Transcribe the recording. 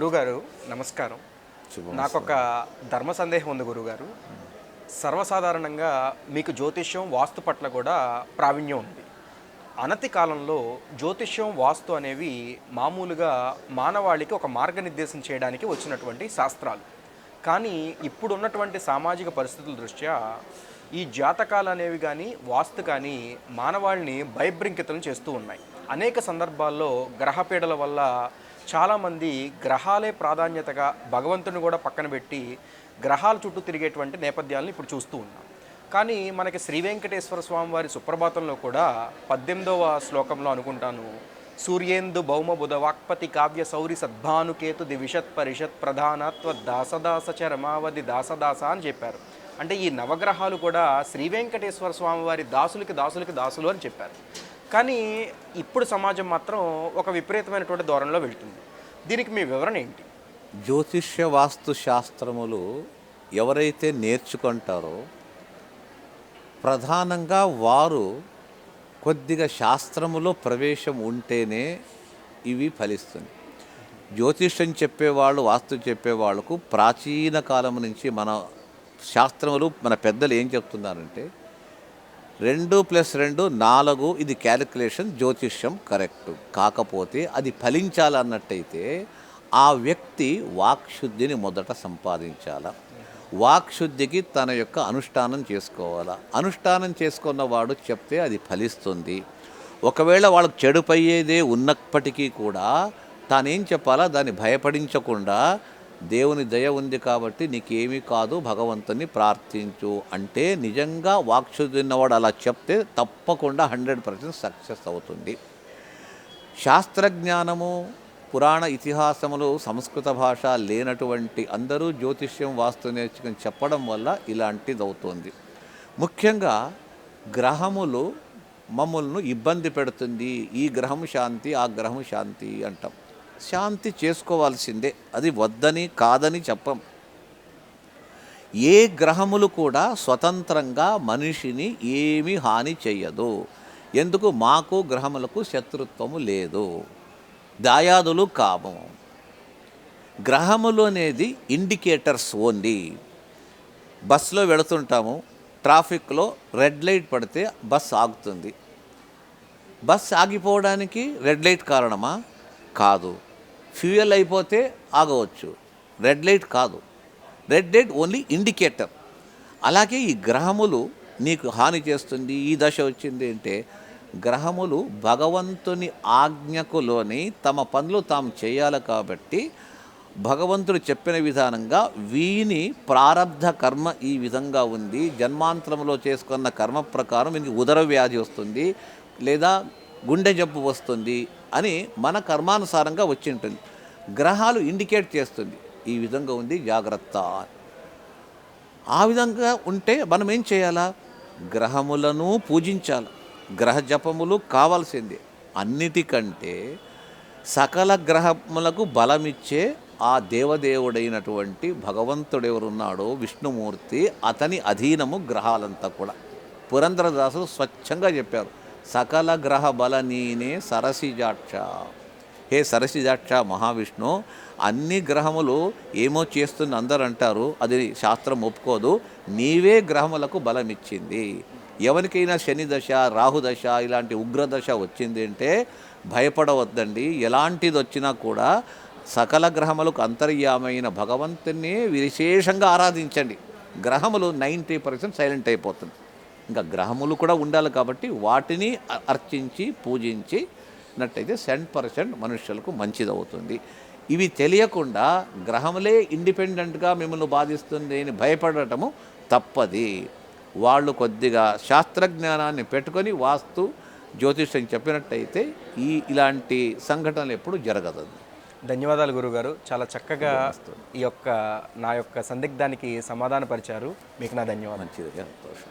గురుగారు నమస్కారం. నాకు ఒక ధర్మ సందేహం ఉంది గురుగారు. సర్వసాధారణంగా మీకు జ్యోతిష్యం వాస్తు పట్ల కూడా ప్రావీణ్యం ఉంది. అనతి కాలంలో జ్యోతిష్యం వాస్తు అనేవి మామూలుగా మానవాళికి ఒక మార్గనిర్దేశం చేయడానికి వచ్చినటువంటి శాస్త్రాలు. కానీ ఇప్పుడు ఉన్నటువంటి సామాజిక పరిస్థితుల దృష్ట్యా ఈ జాతకాలు అనేవి కానీ వాస్తు కానీ మానవాళిని భయభ్రింకితం చేస్తూ ఉన్నాయి. అనేక సందర్భాల్లో గ్రహపీడల వల్ల చాలామంది గ్రహాలే ప్రాధాన్యతగా భగవంతుని కూడా పక్కన పెట్టి గ్రహాల చుట్టూ తిరిగేటువంటి నేపథ్యాలను ఇప్పుడు చూస్తూ ఉన్నాం. కానీ మనకి శ్రీ వెంకటేశ్వర స్వామి వారి సుప్రభాతంలో కూడా పద్దెనిమిదవ శ్లోకంలో అనుకుంటాను సూర్యేందు భౌమ బుధ వాక్పతి కావ్య సౌరి సద్భానుకేతు దివిషత్ పరిషత్ ప్రధానత్వ దాసదాస చరమావధి దాసదాస అని చెప్పారు. అంటే ఈ నవగ్రహాలు కూడా శ్రీ వెంకటేశ్వర స్వామివారి దాసులకి దాసులకి దాసులు అని చెప్పారు. కానీ ఇప్పుడు సమాజం మాత్రం ఒక విపరీతమైనటువంటి ధోరణిలో వెళ్తుంది. దీనికి మీ వివరణ ఏంటి? జ్యోతిష్య వాస్తు శాస్త్రములు ఎవరైతే నేర్చుకుంటారో ప్రధానంగా వారు కొద్దిగా శాస్త్రములో ప్రవేశం ఉంటేనే ఇవి ఫలిస్తుంది జ్యోతిష్యం చెప్పేవాళ్ళు వాస్తు చెప్పేవాళ్ళకు ప్రాచీన కాలం నుంచి మన శాస్త్రములు మన పెద్దలు ఏం చెప్తున్నారంటే రెండు ప్లస్ రెండు నాలుగు ఇది క్యాలిక్యులేషన్ జ్యోతిష్యం కరెక్ట్. కాకపోతే అది ఫలించాలన్నట్టయితే ఆ వ్యక్తి వాక్శుద్ధిని మొదట సంపాదించాల. వాక్శుద్ధికి తన యొక్క అనుష్ఠానం చేసుకోవాలా. అనుష్ఠానం చేసుకున్న వాడు చెప్తే అది ఫలిస్తుంది. ఒకవేళ వాళ్ళకి చెడుపయ్యేదే ఉన్నప్పటికీ కూడా తానేం చెప్పాలా? దాన్ని భయపడించకుండా దేవుని దయ ఉంది కాబట్టి నీకేమీ కాదు భగవంతుని ప్రార్థించు. అంటే నిజంగా వాక్శుద్ధి అలా చెప్తే తప్పకుండా హండ్రెడ్ పర్సెంట్ సక్సెస్ అవుతుంది. శాస్త్రజ్ఞానము పురాణ ఇతిహాసములు సంస్కృత భాష లేనటువంటి అందరూ జ్యోతిష్యం వాస్తు నేర్చుకుని చెప్పడం వల్ల ఇలాంటిది అవుతుంది ముఖ్యంగా గ్రహములు మమ్మల్ని ఇబ్బంది పెడుతుంది. ఈ గ్రహం శాంతి ఆ గ్రహం శాంతి అంటాం. శాంతి చేసుకోవాల్సిందే. అది వద్దని కాదని చెప్పం. ఏ గ్రహములు కూడా స్వతంత్రంగా మనిషిని ఏమీ హాని చెయ్యదు. ఎందుకు? మాకు గ్రహములకు శత్రుత్వము లేదు. దాయాదులు కాము. గ్రహములు అనేది ఇండికేటర్స్ ఓన్లీ. బస్సులో వెళుతుంటాము. ట్రాఫిక్లో రెడ్ లైట్ పడితే బస్ ఆగుతుంది. బస్ ఆగిపోవడానికి రెడ్ లైట్ కారణమా? కాదు. ఫ్యూయల్ అయిపోతే ఆగవచ్చు. రెడ్ లైట్ కాదు. Red light only indicator. అలాగే ఈ గ్రహములు నీకు హాని చేస్తుంది ఈ దశ వచ్చింది అంటే గ్రహములు భగవంతుని ఆజ్ఞకులోని తమ పనులు తాము చేయాలి కాబట్టి భగవంతుడు చెప్పిన విధానంగా వీని ప్రారబ్ధ కర్మ ఈ విధంగా ఉంది. జన్మాంతరంలో చేసుకున్న కర్మ ప్రకారం వీనికి ఉదర వ్యాధి వస్తుంది లేదా గుండె జబ్బు వస్తుంది అని మన కర్మానుసారంగా వచ్చి ఉంటుంది. గ్రహాలు ఇండికేట్ చేస్తుంది. ఈ విధంగా ఉంది జాగ్రత్త. ఆ విధంగా ఉంటే మనం ఏం చేయాలా? గ్రహములను పూజించాలి. గ్రహ జపములు కావాల్సిందే. అన్నిటికంటే సకల గ్రహములకు బలమిచ్చే ఆ దేవదేవుడైనటువంటి భగవంతుడు ఎవరున్నాడో విష్ణుమూర్తి అతని అధీనము గ్రహాలంతా కూడా. పురంధరదాసులు స్వచ్ఛంగా చెప్పారు. సకల గ్రహ బల నీనే సరసిజాక్ష. హే సరసిజాక్ష మహావిష్ణు అన్ని గ్రహములు ఏమో చేస్తుంది అందరు అంటారు అది శాస్త్రం ఒప్పుకోదు నీవే గ్రహములకు బలమిచ్చింది. ఎవరికైనా శని దశ రాహుదశ ఇలాంటి ఉగ్రదశ వచ్చింది అంటే భయపడవద్దండి. ఎలాంటిది వచ్చినా కూడా సకల గ్రహములకు అంతర్యామైన భగవంతుని విశేషంగా ఆరాధించండి. గ్రహములు నైంటీ పర్సెంట్ సైలెంట్ అయిపోతుంది ఇంకా గ్రహములు కూడా ఉండాలి కాబట్టి వాటిని అర్చించి పూజించి నట్టయితే సెంట్ పర్సెంట్ మనుష్యులకు మంచిది అవుతుంది ఇవి తెలియకుండా గ్రహములే ఇండిపెండెంట్గా మిమ్మల్ని బాధిస్తుంది అని భయపడటము తప్పది. వాళ్ళు కొద్దిగా శాస్త్రజ్ఞానాన్ని పెట్టుకొని వాస్తు జ్యోతిష్యం చెప్పినట్టయితే ఈ ఇలాంటి సంఘటనలు ఎప్పుడు జరగదు. ధన్యవాదాలు గురుగారు. చాలా చక్కగా ఈ యొక్క నా యొక్క సందిగ్ధానికి సమాధానపరిచారు. మీకు నా ధన్యవాదాలు. మంచిది. సంతోషం.